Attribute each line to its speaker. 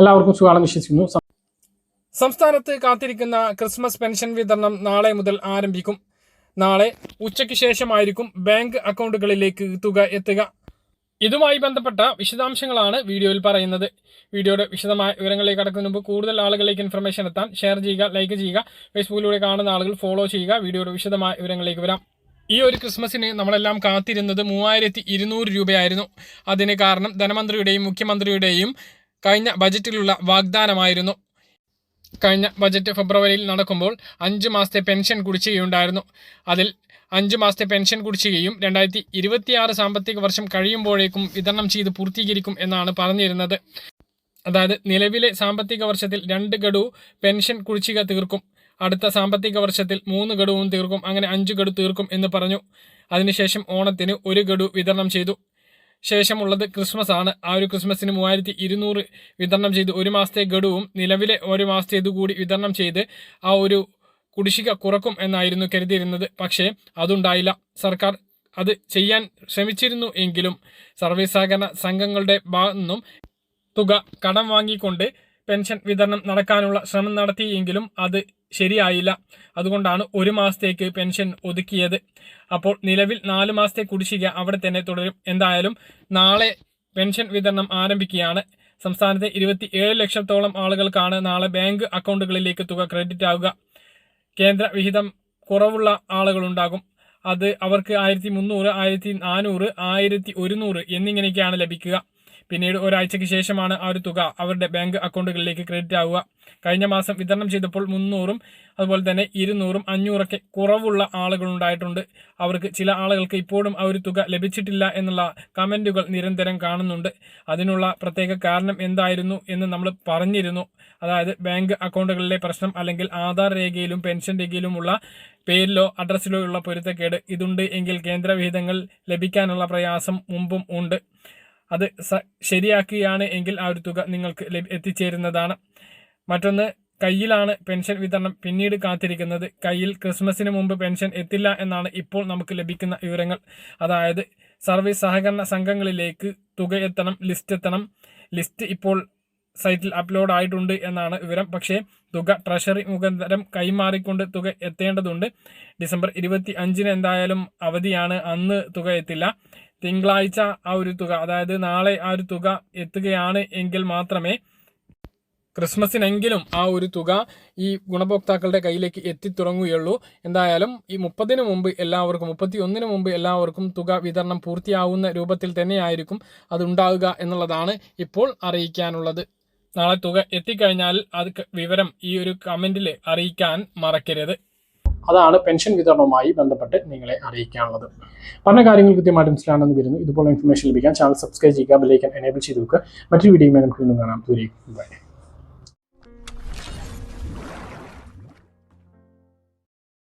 Speaker 1: എല്ലാവർക്കും സുഖമാണെന്ന് വിശ്വസിക്കുന്നു.
Speaker 2: സംസ്ഥാനത്ത് കാത്തിരിക്കുന്ന ക്രിസ്മസ് പെൻഷൻ വിതരണം നാളെ മുതൽ ആരംഭിക്കും. നാളെ ഉച്ചയ്ക്ക് ശേഷമായിരിക്കും ബാങ്ക് അക്കൗണ്ടുകളിലേക്ക് തുക എത്തുക. ഇതുമായി ബന്ധപ്പെട്ട വിശദാംശങ്ങളാണ് വീഡിയോയിൽ പറയുന്നത്. വീഡിയോയുടെ വിശദമായ വിവരങ്ങളിലേക്ക് കടക്കുന്ന മുമ്പ് കൂടുതൽ ആളുകളിലേക്ക് ഇൻഫർമേഷൻ എത്താൻ ഷെയർ ചെയ്യുക ലൈക്ക് ചെയ്യുക ഫേസ്ബുക്കിലൂടെ കാണുന്ന ആളുകൾ ഫോളോ ചെയ്യുക. വീഡിയോയുടെ വിശദമായ വിവരങ്ങളിലേക്ക് വരാം. ഈ ഒരു ക്രിസ്മസിന് നമ്മളെല്ലാം കാത്തിരുന്നത് മൂവായിരത്തി ഇരുന്നൂറ് രൂപയായിരുന്നു. അതിന് കാരണം ധനമന്ത്രിയുടെയും മുഖ്യമന്ത്രിയുടെയും കഴിഞ്ഞ ബജറ്റിലുള്ള വാഗ്ദാനമായിരുന്നു. കഴിഞ്ഞ ബജറ്റ് ഫെബ്രുവരിയിൽ നടക്കുമ്പോൾ അഞ്ച് മാസത്തെ പെൻഷൻ കുടിശ്ശികയുണ്ടായിരുന്നു. അതിൽ അഞ്ച് മാസത്തെ പെൻഷൻ കുടിശ്ശികയും രണ്ടായിരത്തി ഇരുപത്തിയാറ് സാമ്പത്തിക വർഷം കഴിയുമ്പോഴേക്കും വിതരണം ചെയ്ത് പൂർത്തീകരിക്കും എന്നാണ് പറഞ്ഞിരുന്നത്. അതായത് നിലവിലെ സാമ്പത്തിക വർഷത്തിൽ രണ്ട് ഗഡു പെൻഷൻ കുടിശ്ശിക തീർക്കും. അടുത്ത സാമ്പത്തിക വർഷത്തിൽ മൂന്ന് ഗഡുവും തീർക്കും. അങ്ങനെ അഞ്ച് ഗഡു തീർക്കും എന്ന് പറഞ്ഞു. അതിനുശേഷം ഓണത്തിന് ഒരു ഗഡു വിതരണം ചെയ്തു. ശേഷമുള്ളത് ക്രിസ്മസ് ആണ് ആ ഒരു ക്രിസ്മസിന് മൂവായിരത്തി ഇരുന്നൂറ് വിതരണം ചെയ്ത് ഒരു മാസത്തെ ഗഡുവും നിലവിലെ ഒരു മാസത്തെ ഇതുകൂടി വിതരണം ചെയ്ത് ആ ഒരു കുടിശ്ശിക കുറക്കും എന്നായിരുന്നു കരുതിയിരുന്നത്. പക്ഷേ അതുണ്ടായില്ല. സർക്കാർ അത് ചെയ്യാൻ ശ്രമിച്ചിരുന്നു എങ്കിലും സർവീസ് സഹകരണ സംഘങ്ങളുടെ ഭാഗത്തു നിന്നും തുക കടം വാങ്ങിക്കൊണ്ട് പെൻഷൻ വിതരണം നടക്കാനുള്ള ശ്രമം നടത്തിയെങ്കിലും അത് ശരിയായില്ല. അതുകൊണ്ടാണ് ഒരു മാസത്തേക്ക് പെൻഷൻ ഒതുക്കിയത്. അപ്പോൾ നിലവിൽ നാല് മാസത്തെ കുടിശ്ശിക അവിടെ തന്നെ തുടരും. എന്തായാലും നാളെ പെൻഷൻ വിതരണം ആരംഭിക്കുകയാണ്. സംസ്ഥാനത്തെ ഇരുപത്തി ഏഴ് ലക്ഷത്തോളം ആളുകൾക്കാണ് നാളെ ബാങ്ക് അക്കൗണ്ടുകളിലേക്ക് തുക ക്രെഡിറ്റ് ആവുക. കേന്ദ്ര വിഹിതം കുറവുള്ള ആളുകളുണ്ടാകും. അത് അവർക്ക് ആയിരത്തി മുന്നൂറ് ആയിരത്തി നാനൂറ് ആയിരത്തി ഒരുന്നൂറ് എന്നിങ്ങനെയൊക്കെയാണ് ലഭിക്കുക. പിന്നീട് ഒരാഴ്ചയ്ക്ക് ശേഷമാണ് ആ ഒരു തുക അവരുടെ ബാങ്ക് അക്കൗണ്ടുകളിലേക്ക് ക്രെഡിറ്റ് ആവുക. കഴിഞ്ഞ മാസം വിതരണം ചെയ്തപ്പോൾ മുന്നൂറും അതുപോലെ തന്നെ ഇരുന്നൂറും അഞ്ഞൂറൊക്കെ കുറവുള്ള ആളുകൾ ഉണ്ടായിട്ടുണ്ട് അവർക്ക് ചില ആളുകൾക്ക് ഇപ്പോഴും ആ ഒരു തുക ലഭിച്ചിട്ടില്ല എന്നുള്ള കമന്റുകൾ നിരന്തരം കാണുന്നുണ്ട്. അതിനുള്ള പ്രത്യേക കാരണം എന്തായിരുന്നു എന്ന് നമ്മൾ പറഞ്ഞിരുന്നു. അതായത് ബാങ്ക് അക്കൗണ്ടുകളിലെ പ്രശ്നം അല്ലെങ്കിൽ ആധാർ രേഖയിലും പെൻഷൻ രേഖയിലുമുള്ള പേരിലോ അഡ്രസ്സിലോ ഉള്ള പൊരുത്തക്കേട് ഇതുണ്ട് എങ്കിൽ കേന്ദ്ര വിഹിതങ്ങൾ ലഭിക്കാനുള്ള പ്രയാസം മുമ്പും ഉണ്ട്. അത് ശരിയാക്കുകയാണ് എങ്കിൽ ആ ഒരു തുക നിങ്ങൾക്ക് എത്തിച്ചേരുന്നതാണ്. മറ്റൊന്ന് കയ്യിലാണ് പെൻഷൻ വിതരണം പിന്നീട് കാത്തിരിക്കുന്നത്. കയ്യിൽ ക്രിസ്മസിന് മുമ്പ് പെൻഷൻ എത്തില്ല എന്നാണ് ഇപ്പോൾ നമുക്ക് ലഭിക്കുന്ന വിവരങ്ങൾ. അതായത് സർവീസ് സഹകരണ സംഘങ്ങളിലേക്ക് തുക എത്തണം ലിസ്റ്റ് എത്തണം. ലിസ്റ്റ് ഇപ്പോൾ സൈറ്റിൽ അപ്ലോഡ് ആയിട്ടുണ്ട് എന്നാണ് വിവരം. പക്ഷേ തുക ട്രഷറി മുഖാന്തരം കൈമാറിക്കൊണ്ട് തുക എത്തേണ്ടതുണ്ട്. ഡിസംബർ ഇരുപത്തി അഞ്ചിന് എന്തായാലും അവധിയാണ്. അന്ന് തുക എത്തില്ല. തിങ്കളാഴ്ച ആ ഒരു തുക അതായത് നാളെ ആ ഒരു തുക എത്തുകയാണ് എങ്കിൽ മാത്രമേ ക്രിസ്മസിനെങ്കിലും ആ ഒരു തുക ഈ ഗുണഭോക്താക്കളുടെ കയ്യിലേക്ക് എത്തിത്തുടങ്ങുകയുള്ളൂ. എന്തായാലും ഈ മുപ്പതിന് മുമ്പ് എല്ലാവർക്കും മുപ്പത്തി ഒന്നിന് മുമ്പ് എല്ലാവർക്കും തുക വിതരണം പൂർത്തിയാവുന്ന രൂപത്തിൽ തന്നെയായിരിക്കും അതുണ്ടാവുക എന്നുള്ളതാണ് ഇപ്പോൾ അറിയിക്കാനുള്ളത്. നാളെ തുക എത്തിക്കഴിഞ്ഞാൽ അത് വിവരം ഈ ഒരു കമന്റിൽ അറിയിക്കാൻ മറക്കരുത്.
Speaker 1: അതാണ് പെൻഷൻ വിതരണവുമായി ബന്ധപ്പെട്ട് നിങ്ങളെ അറിയിക്കാനുള്ളത്. പറഞ്ഞ കാര്യങ്ങൾ കൃത്യമായിട്ട് മനസ്സിലാണെന്ന് വരുന്നു. ഇതുപോലെ ഇൻഫർമേഷൻ ലഭിക്കാൻ ചാനൽ സബ്സ്ക്രൈബ് ചെയ്യുക ബെല്ലൈക്കൻ എനേബിൾ ചെയ്ത് വെക്കുക. മറ്റൊരു വീഡിയോയുമായി നമുക്ക് കാണാം. ദൂരേക്ക്